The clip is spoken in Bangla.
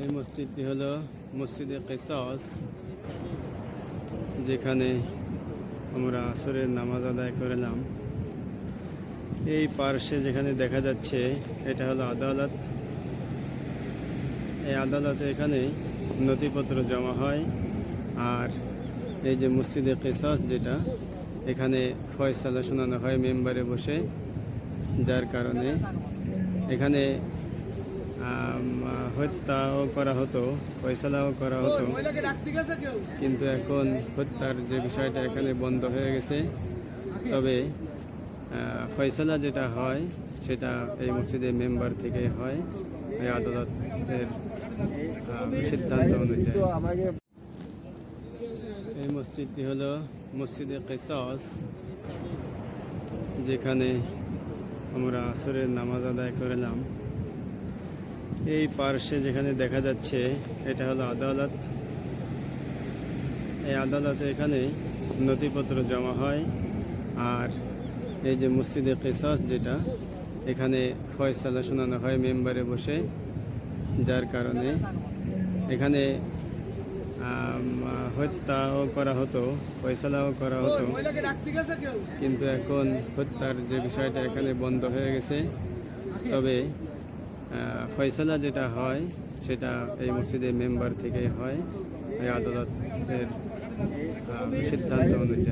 এই মসজিদটি হলো মসজিদে কেসাস, যেখানে আমরা আসরের নামাজ আদায় করলাম। এই পার্শ্বে যেখানে দেখা যাচ্ছে, এটা হলো আদালত। এই আদালতে এখানে নথিপত্র জমা হয় আর এই যে মসজিদে কেসাস যেটা, এখানে ফয়সালা শোনানো হয় মেম্বারে বসে, যার কারণে এখানে হত্যাও করা হতো, ফয়সালাও করা হতো। কিন্তু এখন হত্যার যে বিষয়টা এখানে বন্ধ হয়ে গেছে। তবে ফয়সালা যেটা হয়, সেটা এই মসজিদের মেম্বার থেকে হয়। এই আদালতের সিদ্ধান্ত অনুযায়ী। এই মসজিদটি হলো মসজিদে কেসাস, যেখানে আমরা আসরের নামাজ আদায় করলাম। এই পার্শ্বে যেখানে দেখা যাচ্ছে, এটা হলো আদালত। এই আদালতে এখানে নথিপত্র জমা হয় আর এই যে মসজিদে কেসাস যেটা, এখানে ফয়সালা শোনানো হয় মেম্বারে বসে, যার কারণে এখানে হত্যাও করা হতো, ফয়সালাও করা হতো। কিন্তু এখন হত্যার যে বিষয়টা এখানে বন্ধ হয়ে গেছে। তবে ফয়সালা যেটা হয় সেটা এই মসজিদের মেম্বার থেকেই হয়। এই আদালতের সিদ্ধান্ত অনুযায়ী।